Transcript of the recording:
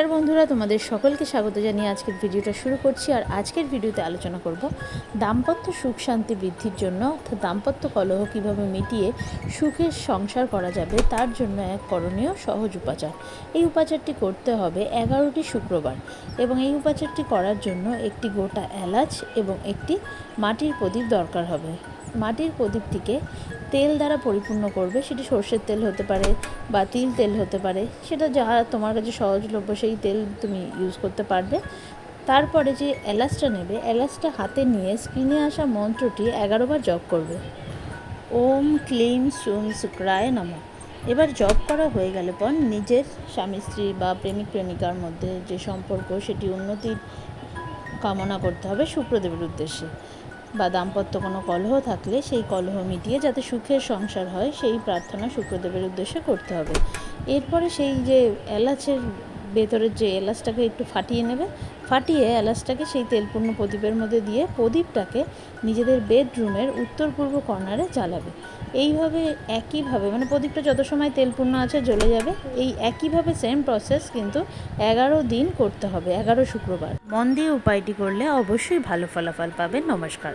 নমস্কার বন্ধুরা, তোমাদের সকলকে স্বাগত জানিয়ে আজকের ভিডিওটা শুরু করছি। আর আজকের ভিডিওতে আলোচনা করব দাম্পত্য সুখ শান্তি বৃদ্ধির জন্য, অর্থাৎ দাম্পত্য কলহ কীভাবে মিটিয়ে সুখের সংসার করা যাবে, তার জন্য এক করণীয় সহজ উপাচার। এই উপাচারটি করতে হবে এগারোটি শুক্রবার এবং এই উপাচারটি করার জন্য একটি গোটা এলাচ এবং একটি মাটির প্রদীপ দরকার হবে। মাটির প্রদীপটিকে তেল দ্বারা পরিপূর্ণ করবে। সেটি সর্ষের তেল হতে পারে বা তিল তেল হতে পারে। সেটা যা তোমার কাছে সহজলভ্য সেই তেল তুমি ইউজ করতে পারবে। তারপরে যে এলাচটা নেবে, এলাচটা হাতে নিয়ে স্ক্রিনে আসা মন্ত্রটি এগারোবার জপ করবে। ওম ক্লিম সুম শুক্রায় নম। এবার জব করা হয়ে গেলে পর নিজের স্বামী, স্ত্রী বা প্রেমিক, প্রেমিকার মধ্যে যে সম্পর্ক, সেটি উন্নতির কামনা করতে হবে শুক্রদেবের উদ্দেশ্যে। বা দাম্পত্য কোনো কলহ থাকলে সেই কলহ মিটিয়ে যাতে সুখের সংসার হয়, সেই প্রার্থনা শুক্রদেবের উদ্দেশ্যে করতে হবে। এরপরে সেই যে এলাচের ভেতরের যে এলাচটাকে একটু ফাটিয়ে নেবে, ফাটিয়ে এলাচটাকে সেই তেলপূর্ণ প্রদীপের মধ্যে দিয়ে প্রদীপটাকে নিজেদের বেডরুমের উত্তর পূর্ব কর্নারে জ্বালাবে। এইভাবে একইভাবে মানে প্রদীপটা যত সময় তেলপূর্ণ আছে জ্বলে যাবে, এই একইভাবে সেম প্রসেস কিন্তু এগারো দিন করতে হবে, এগারো শুক্রবার। মন দিয়ে উপায়টি করলে অবশ্যই ভালো ফলাফল পাবেন নমস্কার।